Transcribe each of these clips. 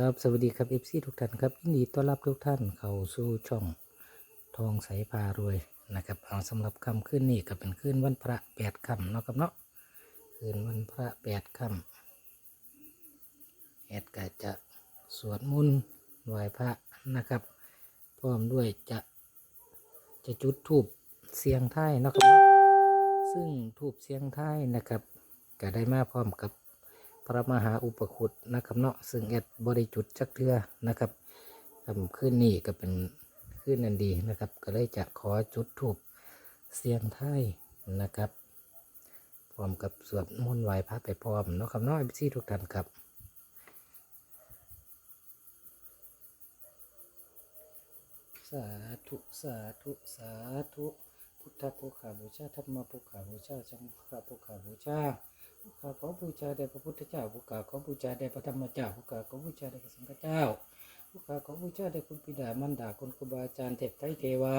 ครับสวัสดีครับเอฟซีทุกท่านครับยินดีต้อนรับทุกท่านเข้าสู่ช่องทองใสพารวยนะครับเอาสำหรับคำขึ้นนี่ก็เป็นขึ้นวันพระแปดคำเนาะครับเนาะคืนวันพระแปดคำแอดก็จะสวดมนต์ไหว้พระนะครับ พร้อมด้วยจะจะจุดทูบเสียงไทยนะครับซึ่งทูบเสียงไทยนะครับก็ได้มาพร้อมกับ พระมหาอุปคุตนะครับเนาะซึ่งแอดบริจุดจักเทือนะครับทำขึ้นนี่ก็เป็นขึ้นนันดีนะครับ ก็เลยจะขอจุดถูกเสียงไทยนะครับพร้อมกับสวดมนต์ไหว้พระไปพร้อมเนาะครับเนาะพี่ทุกท่านครับสาธุสาธุสาธุ พุทธภูขาบูชาธรรมภูขาบูชาสังฆภูขาบูชา ขาขอบูชาแด่พระพุทธเจ้าภูขาขอบูชาแด่พระธรรมเจ้าภูขาขอบูชาแด่พระสังฆเจ้าภูขาขอบูชาแด่คุณปิดามารดาคุณครูบาอาจารย์เทพไตรเทวา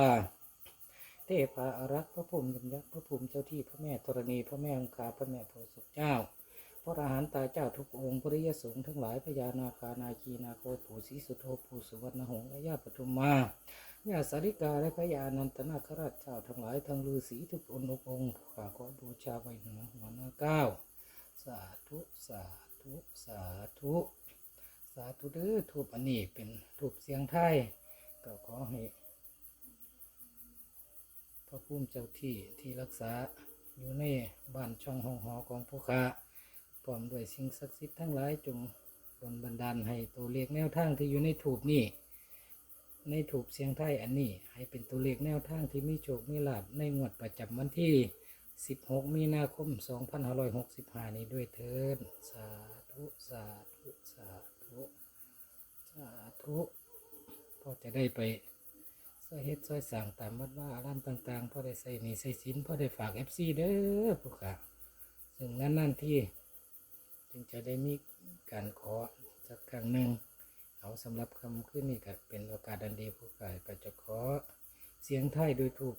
เทพาอารักษ์พระภูมิยมยักษ์พระภูมิเจ้าที่พระแม่ธรณีพระแม่องคาพระแม่โพธิ์ศพเจ้าพระอรหันตาเจ้าทุกองค์ ปริยสงฆ์ทั้งหลายพญานาคานาคีนาโคปู่ศรีสุโธปู่สุวรรณหงษ์และย่าปทุมมาญาสาริกาและพระยานันตนาคราชเจ้าทั้งหลายทั้งฤาษีทุกองค์ทุกองค์ข้าขอบูชาไว้เหนือหัวหน้าเก้า สาธุสาธุสาธุสาธุเด้อทูบอันนี้เป็นทูบเสียงไทยก็ขอให้พระภูมิเจ้าที่ที่รักษาอยู่ในบ้านช่องห้องหอของผู้ค้าพร้อมด้วยสิ่งศักดิ์สิทธิ์ทั้งหลายจงดลบันดาลให้ตัวเลขแนวทางที่อยู่ในถูกนี่ในถูกเสียงไทยอันนี้ ให้เป็นตัวเลขแนวทางที่มีโชคมีลาภในงวดประจำวันที่ 16 มีนาคม 2565 นี้ด้วยเถิดสาธุ สาธุ สาธุ สาธุพอจะได้ไปซอยเฮ็ดซอยสั่งตามวัดว่าอารามต่างๆพอได้ใส่หนี่ใส่สินพอได้ฝากเอฟซีเด้อผู้ขาซึ่งนั่นนั่นที่จึงจะได้มีการขอสักครั้งหนึ่งเอาสำหรับคำขึ้นนี่ก็เป็นโอกาสอันดีผู้ขาก็จะขอเสียงไทยโดยถูก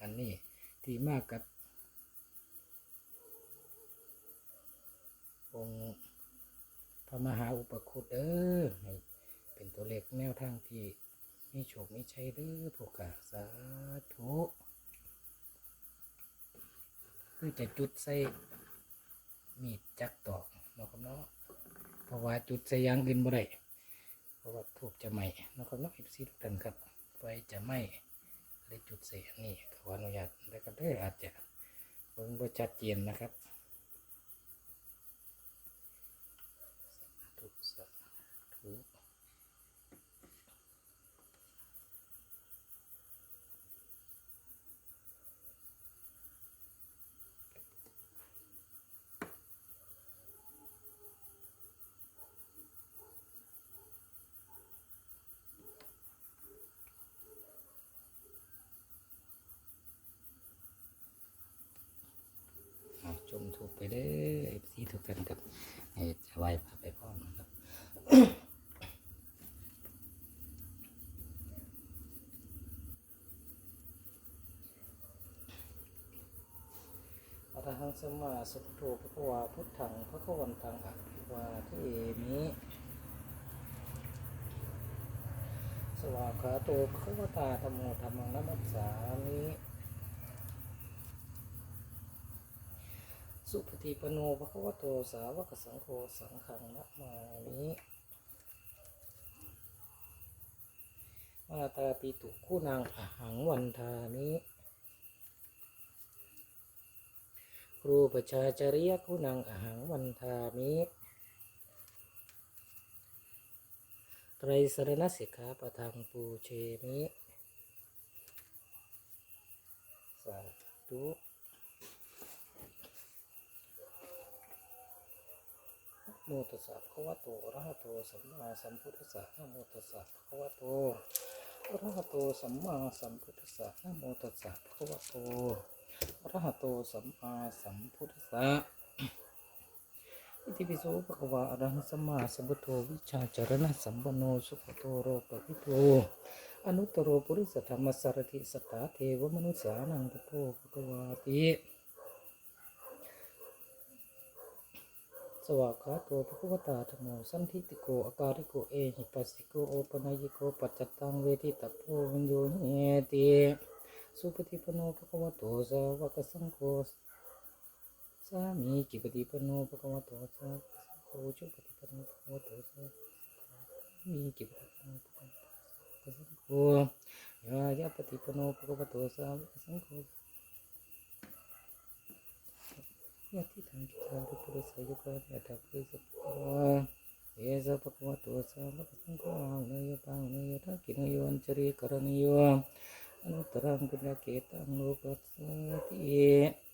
อันนี้ ที่มากกับองค์พระมหาอุปคุตเด้อให้เป็นตัวเลขแนวทางที่มีโชคมีชัยเด้อพวกกาสาธุคือจะจุดใส่มีดจักตอกนะครับเนาะเพราะว่าจุดใส่ยางอื่นบ่ได้เพราะว่าถูกจะไหมนะครับเนาะอีซีทุกท่านครับไว้จะไหม ได้จุดเสียนี่ขออนุญาตนะครับเด้ออาจจะเบิ่งบ่ชัดเจนนะครับสาธุสาธุ เอา ชมถูกไปเด้อเอฟซีทุกท่านครับให้จะไหวพาไปพร้อมนะครับอรหังสมมาสัมพุทโธพระวาพุทธังพระขวันตังอะวาที่นี้สวากขาโตพระวตาธรรมโมธรรมังนัมัสสามิ สุปฏิปโนภควโตสาวกสังโฆสังฆังนะมามิมาตาปิตุคู่นางอหังวันทามิครูประชาจริยคู่นางอหังวันทามิไตรสรณสิกขาประทังปูเชมิสาธุ นะ โมตัสสะภะวะโตอะระหะโตสัมมาสัมพุทธัสสะนะโมตัสสะภะวะโตอะระหะโตสัมมาสัมพุทธัสสะนะโมตัสสะภะวะโตอะระหะโตสัมมาสัมพุทธัสสะอิติปิโสภะคะวะอะระหังสัมมาสัมพุทโธวิชาจารณะสัมปันโนสุขโตโรปภิโตอนุตตรโรปุริสธรรมสารถิสตตาเทวมนุสสานังพุทโธภะคะวาติ วากขาโตภควตาธโมสันทิติโกอาการิโกเอหิปัสสิโกโอปนายิโกปัจจตังเวทิตาโพวิญโยเนติสุปฏิปโนภควโตสาวกสังโฆสามีจิปฏิปโนภควโตสาวกสังโฆจุปฏิปโนภควโตสาวกมีจิปฏิปโนภควโตสาวกสังโฆยายาปฏิปโนภควโตสาวกสังโฆ ยะทิทังกิทาริปุริสยุกะยะถาปุริสปุระเอสะปะกวะโตสามะสังฆาเนยปังเนยทักกินโยอัญชริกรณีโยอนุตรังปุญญเกตังโลกัสสติ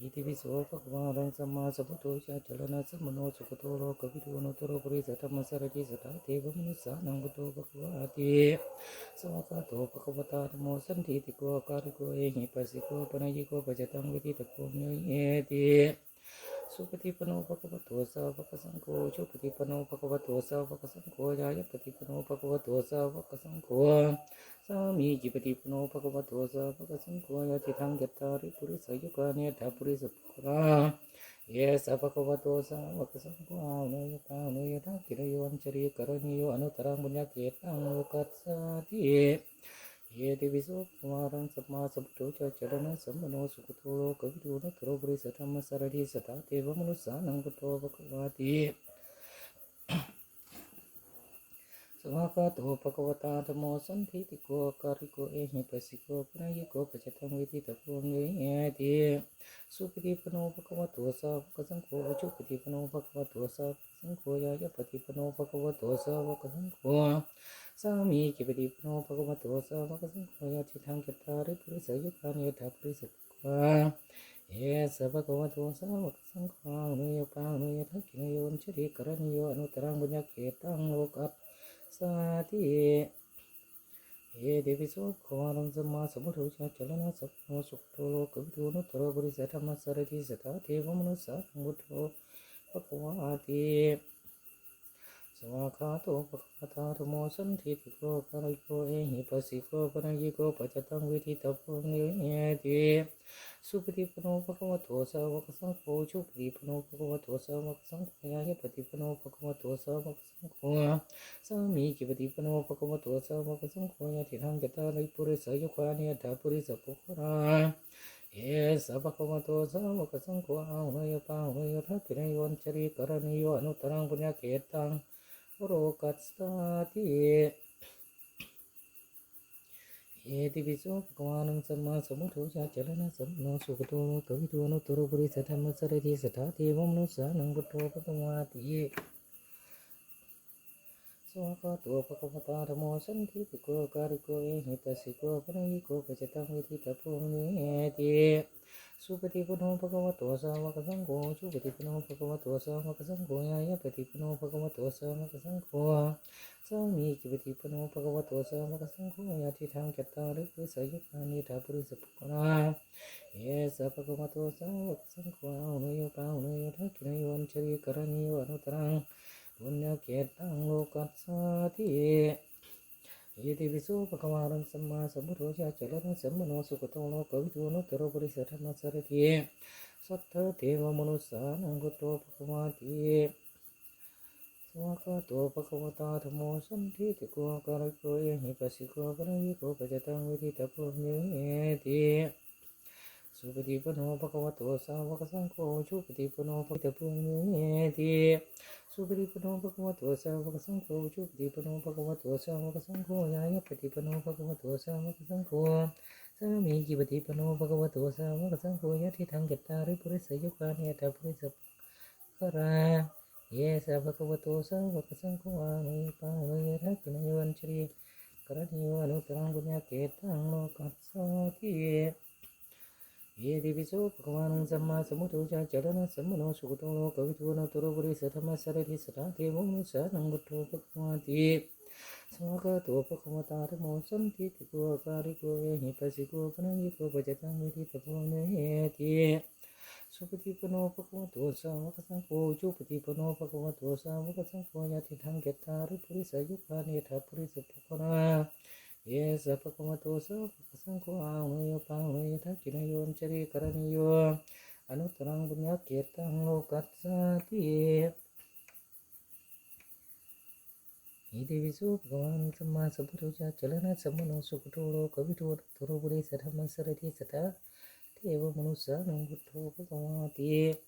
อิติวิโสภะคะวะรังสัมมาสัพพุทโธชาจรณาสัมมโนสุขโตโลกวิทูโนตโรปุริสธรรมสารติสตาเทวมนุสสานังกุโตภะคะวะติสวากาโตภะคะวะตาธรรมโมสันทิติโกอาการโกเอหิปัสสิโกปนัยยิโกปัจจตังวิติตโกเนยเอติ สุปฏิปโนภะควะโตสาวกสังโฆชุปฏิปโนภะควะโตสาวกสังโฆยายปฏิปโนภะควะโตสาวกสังโฆสามีจิปฏิปโนภะควะโตสาวกสังโฆยะติทังยัตตาริปุริสยุกาเนถาปุริสปุราเยสภะควะโตสาวกสังโฆอาเนยกาเนยทักขิรโยอัญชริกรณีโยอนุตรังบุญญาเกตังโลกัสสะติ เยติวิโสภวารังสัมมาสัมพุทโธจาจรณะสัมมโนสุขโตโลกวิทูนะโรบริสัทธรรมสารทิสตาเทวมนุสสานังพุโธภควาติสวากาโตภควตาธรรมโมสันทิติโกการิโกเอหิปัสสิโกปนายโกปัจจตังวิทิตโกเงยเอติสุปฏิปโนภควโตสาวกสังโฆจุปฏิปโนภควโตสาวกสังโฆยายปฏิปโนภควโตสาวกสังโฆ มีจิปฏิปโนภคะวะโตสาวกสังโฆยะทิทังกตตาริปุริสยุคานิยถาปุริสปุกะเยสภคะวะโตสาวกสังฆานุยปังนุยทักินโยนชริกรณิโยอนุตรังบุญญาเกตังโลกัสสาติเยเดวิสภะควะรังสมมาสมุทโธชาจรณะสัพโนสุขโตโลกวิทูนุตรบริสธรรมสารติสัตาเทวมนุสสานังพุทโธภควะติ สวากาโตปะคตาธโมสันทิติโกกาลิโกเอหิปัสสิโกปนัยยิโกปัจตังวิทิตาปุเนเนติสุปฏิปโนภะคะวะโตสาวกสังโฆชุปฏิปโนภะคะวะโตสาวกสังโฆยายปฏิปโนภะคะวะโตสาวกสังโฆสามีจิปฏิปโนภะคะวะโตสาวกสังโฆยะทิทังกตาลิปุริสยุคานิยถาปุริสปุคราเยสะภะคะวะโตสาวกสังโฆอาหุยปังหุยทักขินโยนชริกรณิโยอนุตรังปุญญาเกตัง โรกัสสาติเยติปิโสภควานังสัมมาสัมพุทโธชาจรณะสัมโนสุขโตโลกวิทูอนุตตรบุริสัทธรรมสารติสถาเทวมนุสานังพุทโธภะคะวาติสวากาโตภะคะวตาธรรมโมสันทิติโกการิโกเอหิปัสสิโกปะนัยโกปัจจตังวิทิตาภูมิเอติ สุปฏิปโนภะคะวะโตสาวกสังโฆสุปฏิปโนภะคะวะโตสาวกสังโฆยายะปฏิปโนภะคะวะโตสาวกสังโฆสามีจิปฏิปโนภะคะวะโตสาวกสังโฆยะทิทังกัตตาริปุสยุคานิถาปุริสปุกนาเยสะภะคะวะโตสาวกสังโฆอาหุยปังหุยทักขินโยนชริกรณีโยอนุตรังบุญญาเกตังโลกัสสาติ ยติวิโสภะคะวารังสัมมาสัมพุทโธชาเจริญสัมมโนสุขโตโลกวิทูนุตโรบริสัทธรรมสารทีสัทธะเทวมนุสสานังกุโตภะคะวาทีสวากาโตภะคะวตาธรรมโมสันทิติโกการิโกเอหิปัสสิโกปะนัยโกปัจจตังวิธิตาปุเอติ สุปฏิปโนภะคะวะโตสาวกสังโฆชุปฏิปโนภะคะวะโตเนติสุปฏิปโนภะคะวะโตสาวกสังโฆชุปฏิปโนภะคะวะโตสาวกสังโฆยายะปฏิปโนภะคะวะโตสาวกสังโฆสามีจิปฏิปโนภะคะวะโตสาวกสังโฆยะทิทังกัตตาริปุริสยุคานิยตาปุริสปุคราเยสะภะคะวะโตสาวกสังโฆอานุยปังนุยทักินโยนชรีกรณิโยอนุตรังบุญญาเกตังโลกัสสาติ เยติปิโสภะคะวานังสัมมาสัมพุทโธชาจารณะสัมมโนสุขโตโลกวิทูนะตุรบุริสัทธรรมสารทิสตาเทวมนุสานังพุทโธภะคะวาติสวากาตภะคะวตาธรรมโมสันทิติโกการิโกเอหิปัสสิโกปะนัยโกปัจจตังวิทิตาภูเนติสุปฏิปโนภะคะวะโตสาวกสังโฆจุปฏิปโนภะคะวะโตสาวกสังโฆยะติทังเกตตาริปุริสยุคานิทัพปุริสปุคนา เยสะภะคะวะโตสาวกสังโฆอาหุยปังหุยทักขินโยนชริกรณิโยอนุตรังบุญญาเกตังโลกัสสาติอิติวิสุภกวานุสัมมาสัมพุทธเจ้าเจริญนะสัมมโนสุขโตโลกวิทูทุรุบุริสัทธรรมสรติสัทธะเทวมนุสสานังพุทโธภะคะวาติ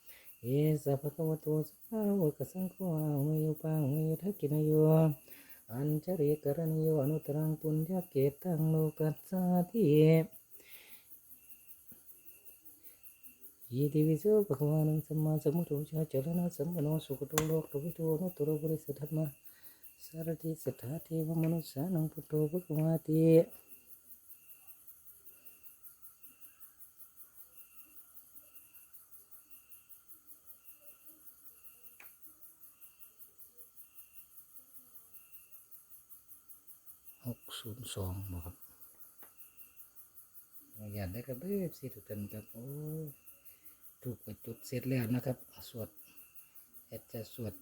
เยติสุปฏิปโนภะคะวะโตสาวกสังโฆจุปฏิปโนภะคะวะโตสาวกสังโฆยายาปฏิปโนภะคะวะโตสาวกสังโฆสามีกิปฏิปโนภะคะวะโตสาวกสังโฆจุปฏิปโนภะคะวะโตสาวกสังโฆที่ทาเกตตาหรือปุริสายุคานิยถาปุริสปุคราเอสะภะคะวะโตสาวกสังโฆเมยุปังเมยุทักกินโยอัญชริกรณโยอนุตรังปุญญเกตังโลกัสสาติยิติวิโสภะคะวานังสัมมาสัมพุทโธชาจรณะสัมปโนสุขโตโลกโตวิโตอนุตตรบริสุทธัมมสารติสัทธาเทวมนุสสานังพุทโธภคะวาติ หก ศูนย์สองนะครับอยากได้ครับเด้อสิทุกท่านครับโอ้ถูกกระจุดเสร็จแล้วนะครับ สวดแอดจะสวด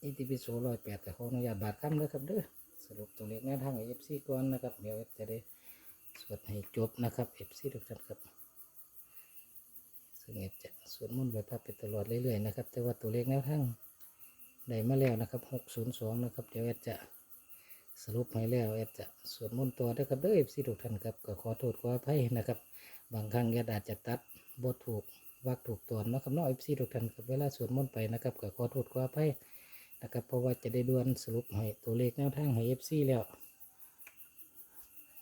อิติปิโสร้อยแปดแต่ขออนุญาตบาทคำเลยครับเด้อสรุปตัวเลขแนวทางเอฟซีก่อนนะครับ เดี๋ยวแอดจะได้สวดให้จบนะครับเอฟซีทุกท่านครับซึ่งแอดจะสวดมนต์ไปพับไปตลอดเรื่อยๆนะครับ แต่ว่าตัวเลขแนวทางได้มาแล้วนะครับหกศูนย์สองนะครับ เดี๋ยวแอดจะ สรุปให้แล้วแอดจะสวดมนต์ต่อได้ครับเด้อเอฟซีทุกท่านครับก็ขอโทษขออภัยนะครับ บางครั้งแอดอาจจะตัดบทถูกวักถูกตอนนะครับเนาะเอฟซีทุกท่านครับเวลาสวดมนต์ไปนะครับก็ขอโทษขออภัยนะครับเพราะว่าจะได้ด่วนสรุปให้ตัวเลขแนวทางให้เอฟซีแล้ว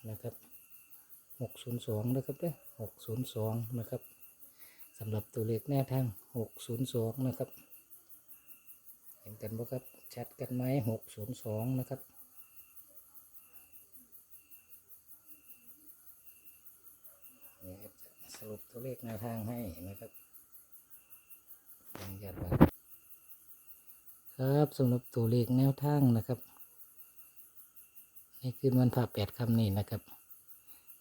นะครับหกศูนย์สองนะครับเด้อหกศูนย์สองนะครับสำหรับตัวเลขแนวทางหกศูนย์สองนะครับ เห็นกันบ่ครับชัดกันไหมหกศูนย์สองนะครับ เดี๋ยวจะ สรุปตัวเลขแนวทางให้นะครับยังยัดไว้ครับสำหรับตัวเลขแนวทางนะครับในคืนวันพระแปดคำนี้นะครับ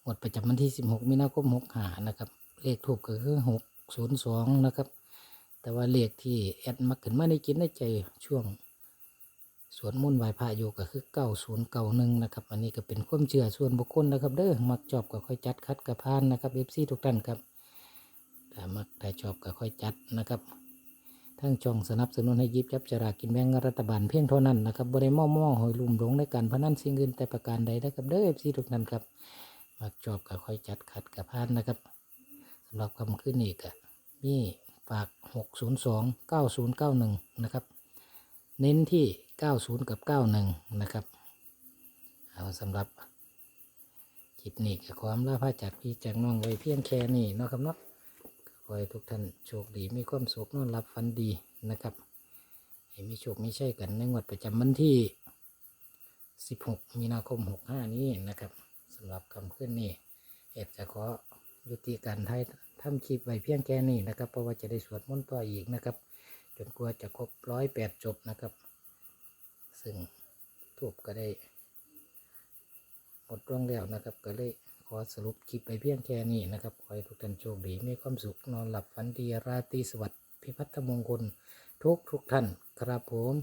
หมดประจำวันที่สิบหกมีนาคมหกหานะครับ เลขถูกก็คือหกศูนย์สองนะครับ แต่ว่าเลขที่แอดมักขึ้นมาในจิตในใจช่วง สวนมุ่นต์ไหวพระอยู่ก็คือเก้าศูนย์เก้าหนึ่งนะครับ อันนี้ก็เป็นความเชื่อส่วนบุคคลนะครับ เด้อมักจอบก็ค่อยจัดคัดกระพานนะครับเอฟซีทุกท่านครับถ้ามักแต่ชอบก็ค่อยจัดนะครับทั้งช่องสนับสนุนให้ยิบจับฉลากินแบงรัฐบาลเพียงเท่านั้นนะครับบริม่อมอหอยลุ่มหลงในการพนันสิ่งอื่นแต่ประการใดนะครับเด้อเอฟซีทุกท่านครับมักจอบก็ค่อยจัดคัดกระพานนะครับสำหรับคำขึ้นอีกอะมีฝากหกศูนย์สองเก้าศูนย์เก้าหนึ่งนะครับ เน้นที่ 90 กับ 91 นะครับ เอาสำหรับคลิปนี้กับความล่าพระจากพี่จากน้องไว้เพียงแค่นี้นะครับเนาะขอให้ทุกท่านโชคดีมีความสุขนอนหลับฝันดีนะครับให้มีโชคไมีชัยกันในงวดประจำวันที่ 16 มีนาคม 65 นี้นะครับสำหรับคำขึ้นนี้เอ็ดจะขอยุติการไทยทำคลิปไว้เพียงแค่นี้นะครับ เพราะว่าจะได้สวดมนต์ต่ออีกนะครับ จนกว่าจะครบร้อยแปดจบนะครับ ซึ่งทูบก็ได้หมดร่องแล้วนะครับ ก็เลยขอสรุปคลิปไปเพียงแค่นี้นะครับ ขอให้ทุกท่านโชคดี มีความสุข นอนหลับฝันดี ราตรีสวัสดิ์ พิพัฒนมงคล ทุกทุกท่าน ครับผม